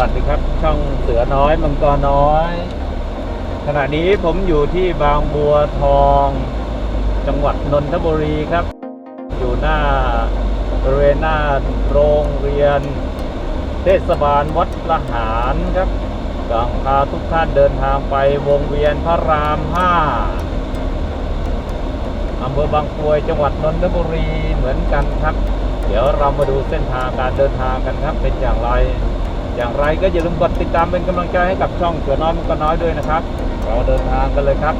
วัสดีครับ ช่องเสือน้อยมังกรน้อย ขณะนี้ผมอยู่ที่บางบัวทอง จังหวัดนนทบุรีครับ อยู่หน้าบริเวณหน้าโรงเรียน เทศบาลวัดละหารครับกำลังพาทุกท่านเดินทางไปวงเวียนพระรามห้าอำเภอบางกรวยจังหวัดนนทบุรีเหมือนกันครับ เดี๋ยวเรามาดูเส้นทางการเดินทางกันครับเป็นอย่างไร อย่างไรก็อย่าลืมกดติดตามเป็นกำลังใจให้กับช่องเสือน้อยมันก็น้อยด้วยนะครับ เราเดินทางกันเลยครับ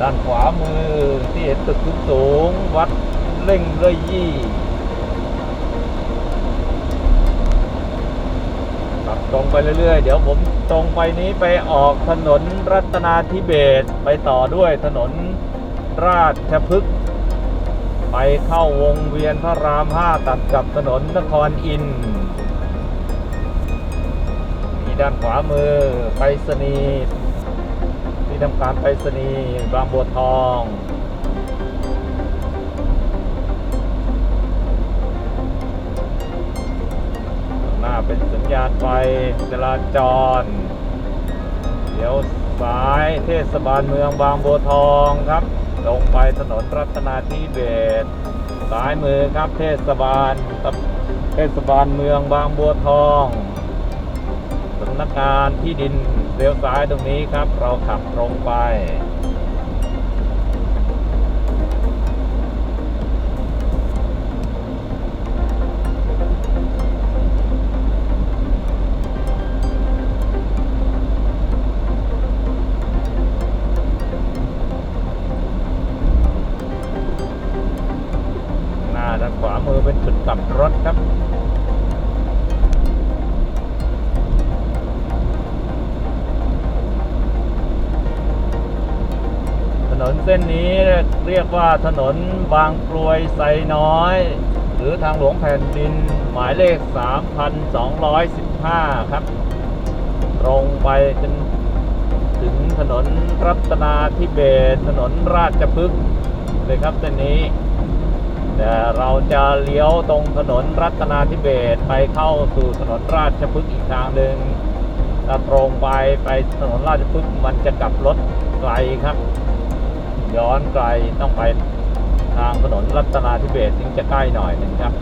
ด้านขวามือที่เห็นตึกสูงวัดเล่งเรยยี่ขับตรงไปเรื่อยๆ เดี๋ยวผมตรงไปนี้ไปออกถนนรัตนาธิเบศไปต่อด้วยถนนราชพฤกษ์ไปเข้าวงเวียนพระรามห้าตัดกับถนนนครอินทร์ มีด้านขวามือไปรษณีย์ที่ทำการไปรษณีย์บางบัวทองหน้าเป็นสัญญาณไฟจราจรเดี๋ยวซ้ายเทศบาลเมืองบางบัวทองครับ ลงไปถนนรัตนาธิเบศรซ้ายมือครับเทศบาลเทศบาลเมืองบางบัวทองำนักงานที่ดินเลี้ยวซ้ายตรงนี้ครับ เราขับตรงไป ส้นนี้เรียกว่าถนนบางกรวยไซน้อย หรือทางหลวงแผ่นดินหมายเลข 3,215 ครับ ตรงไปจนถึงถนนรัตนาธิเบศถนนราชพฤกษ์เลยครับเส้นนี้แต่เราจะเลี้ยวตรงถนนรัตนาธิเบศไปเข้าสู่ถนนราชพฤกษ์อีกทางหนึ่งถ้าตรงไปไปถนนราชพฤกษ์มันจะกลับรถไกลครับ ย้อนไกลต้องไปทางถนนรัตนาธิเบศรถึงจะใกล้หน่อยหนึ่งครับ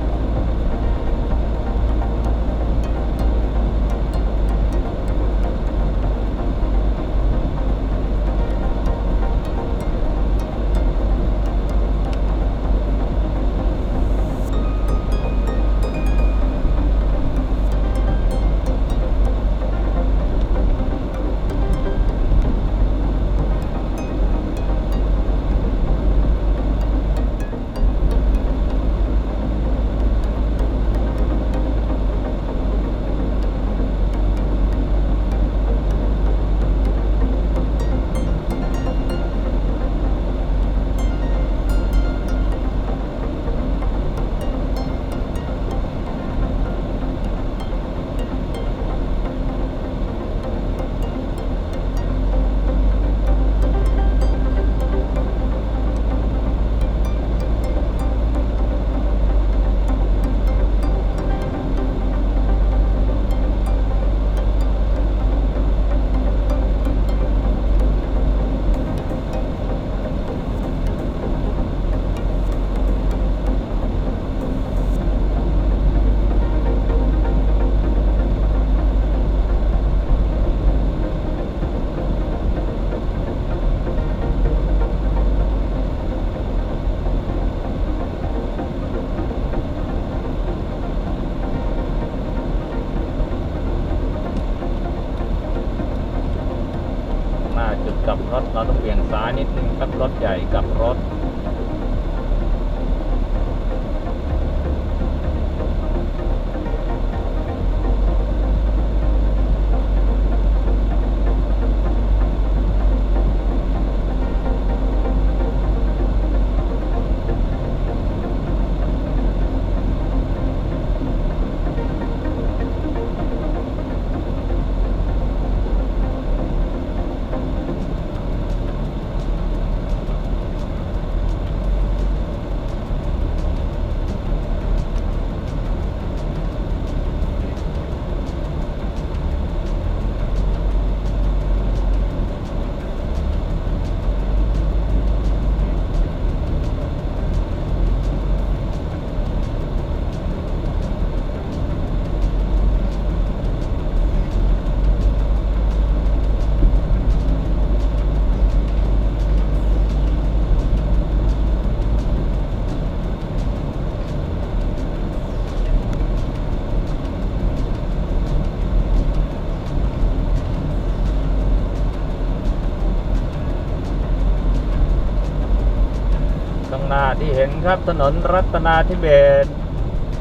ที่เห็นครับถนนรัตนาธิเบศ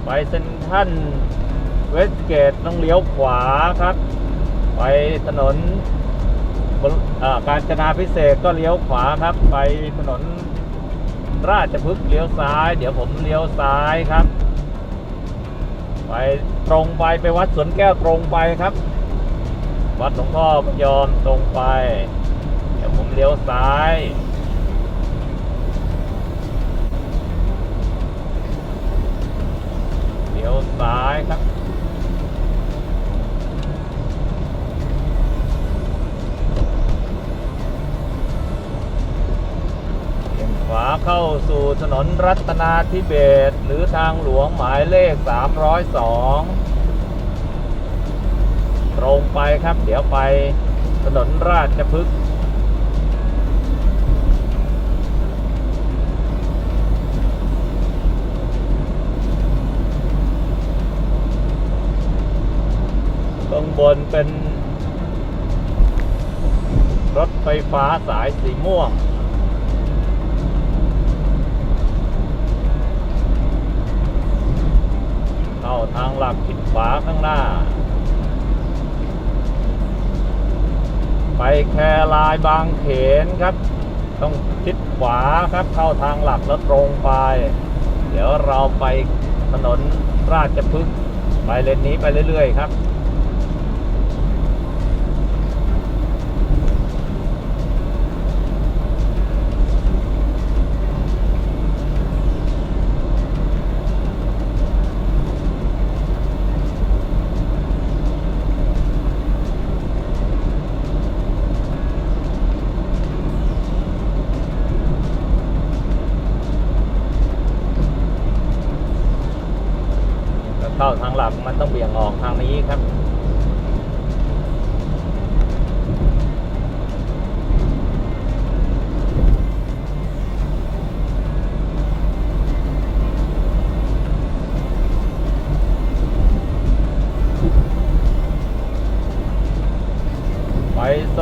ไปเซ็นทรัลเวสเกตต้องเลี้ยวขวาครับ ไปถนนการจนาพิเศษกก็เลี้ยวขวาครับ ไปถนนราชพฤกษ์เลี้ยวซ้าย เดี๋ยวผมเลี้ยวซ้ายครับ ไปตรงไปไปวัดสวนแก้วตรงไปครับ วัดหลวงพ่อพยอมตรงไป เดี๋ยวผมเลี้ยวซ้าย ซ้ายครับ ขวาเข้าสู่ถนนรัตนาธิเบศหรือทางหลวงหมายเลข 302 ตรงไปครับ เดี๋ยวไปถนนราชพฤกษ์ ข้างบนเป็น รถไฟฟ้าสายสีม่วง เข้าทางหลักขิดขวาข้างหน้า ไปแครายบางเขนครับ ต้องชิดขวาครับเข้าทางหลักแล้วตรงไป เดี๋ยวเราไปถนนราชพฤกษ์ไปเลนนี้ไปเรื่อย ๆ ครับ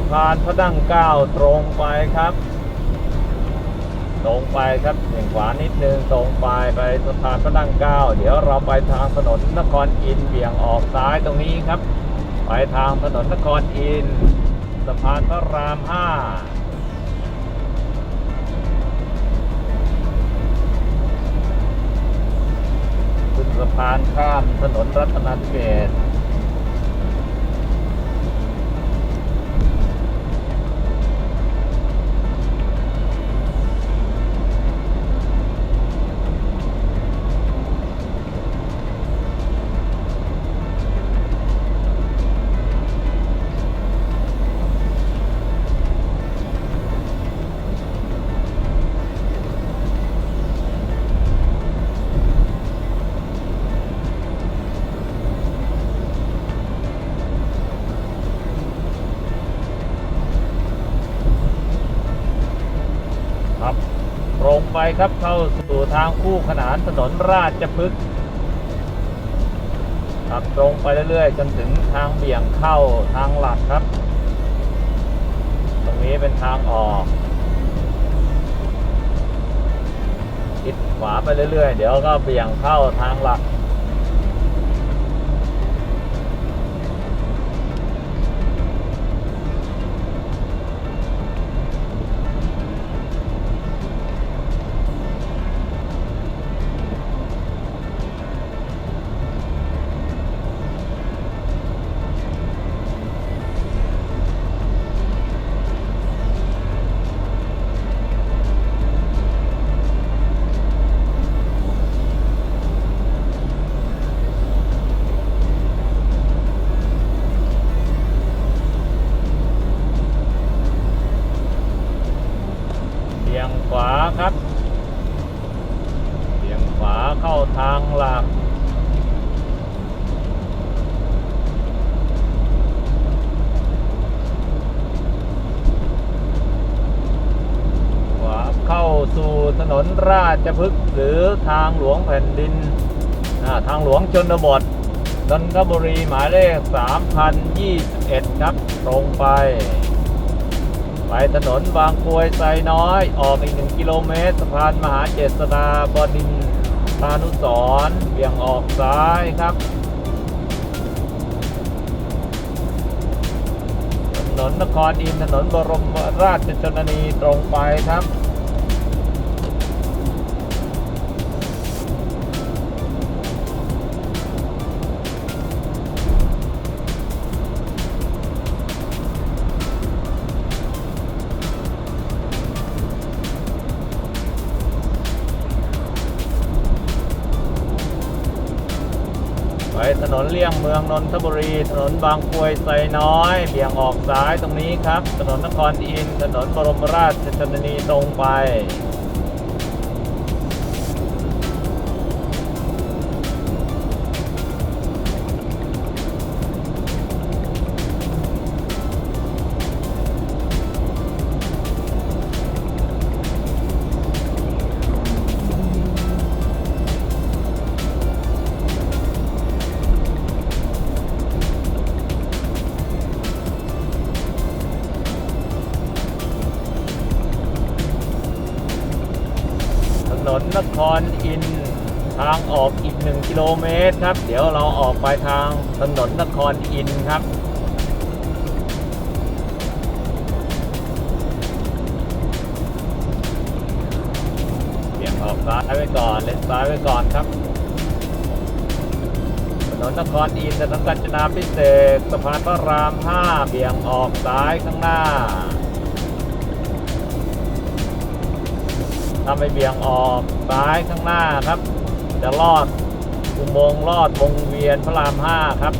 พานพระดังเก้าตรงไปครับ ตรงไปครับเบี่ยงขวานิดนึงตรงไปไปสะพานพระนั่งเก้าเดี๋ยวเราไปทางถนนนครอินเบี่ยงออกซ้ายตรงนี้ครับ ไปทางถนนนครอินสะพานพระรามห้าขึ้นสะพานข้ามถนนรัตนเบศ ครับเข้าสู่ทางคู่ขนานถนนราชพฤกษ์ขับตรงไปเรื่อยๆจนถึงทางเบี่ยงเข้าทางหลักครับ ตรงนี้เป็นทางออกคิดขวาไปเรื่อยๆ เดี๋ยวก็เบี่ยงเข้าทางหลัก นนราชพฤกษ์หรือทางหลวงแผ่นดิน ทางหลวงชนบทนนทบุรีหมายเลข 3021 ครับ ตรงไป ไปถนนบางกรวยไซน้อย ออกอีกหนึ่งกิโลเมตรสะพานมหาเจษฎาบดินทานุสรเบี่ยงออกซ้ายครับถนนนครอินทร์ถนนบรมราชชนนีตรงไปครับ ไปถนนเลี่ยงเมืองนนทบุรี ถนนบางกรวยไซน้อยเบี่ยงออกซ้ายตรงนี้ครับ ถนนนครอินถนนบรมราชชนนีตรงไป นครอินทางออกอีกหนึ่งกิโลเมตรครับ เดี๋ยวเราออกไปทางถนนนครอินครับเบี่ยงออกซ้ายไว้ก่อนเลนซ้ายไว้ก่อนครับถนนนครอินถนนกาญจนาพิเศษกสะพานพระราม 5 เบี่ยงออกซ้ายข้างหน้า ถ้าไม่เบี่ยงออกซ้ายข้างหน้าครับ จะลอดอุโมงค์ลอดวงเวียนพระราม5ครับ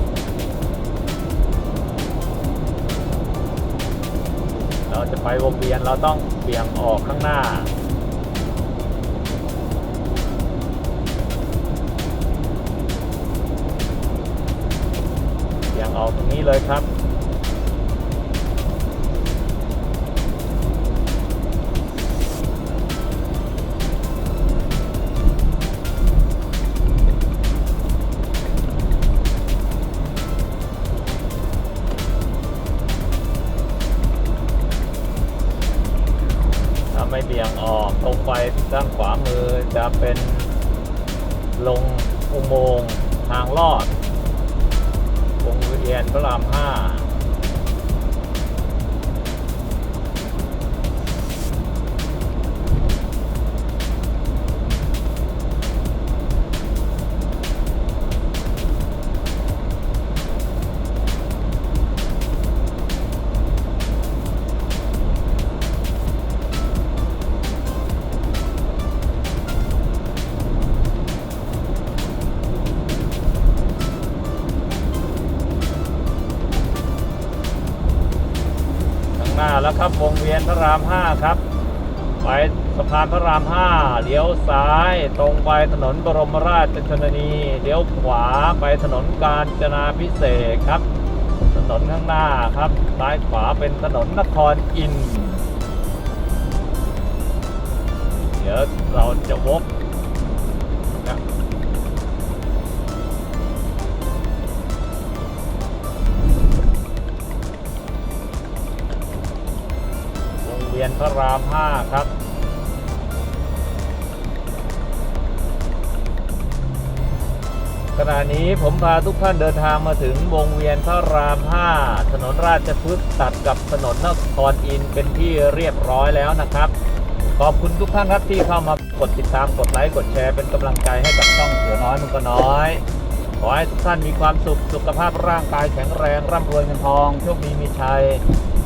เราจะไปวงเวียนเราต้องเบี่ยงออกข้างหน้า ไม่เบี่ยงออกตรงไปด้านขวามือจะเป็นลงอุโมงค์ทางลอดวงเวียนพระรามห้า ครับวงเวียนพระรามห้าครับ ไปสะพานพระรามห้าเลี้ยวซ้าย ตรงไปถนนบรมราชชนนีเลี้ยวขวาไปถนนกาญจนาพิเศษกครับ ถนนข้างหน้าครับซ้ายขวาเป็นถนนนครอินเดี๋ยวเราจะวกนะ เวียนพระรามห้าครับ ขณะนี้ผมพาทุกท่านเดินทางมาถึงวงเวียนพระราม 5 ถนนราชพฤกษ์ตัดกับถนนนครอินเป็นที่เรียบร้อยแล้วนะครับ ขอบคุณทุกท่านครับที่เข้ามากดติดตามกดไลค์กดแชร์เป็นกำลังใจให้กับช่องเสือน้อยมันก็น้อยขอให้ทุกท่านมีความสุข สุขภาพร่างกายแข็งแรง ร่ำรวยเงินทอง โชคดีมีชัย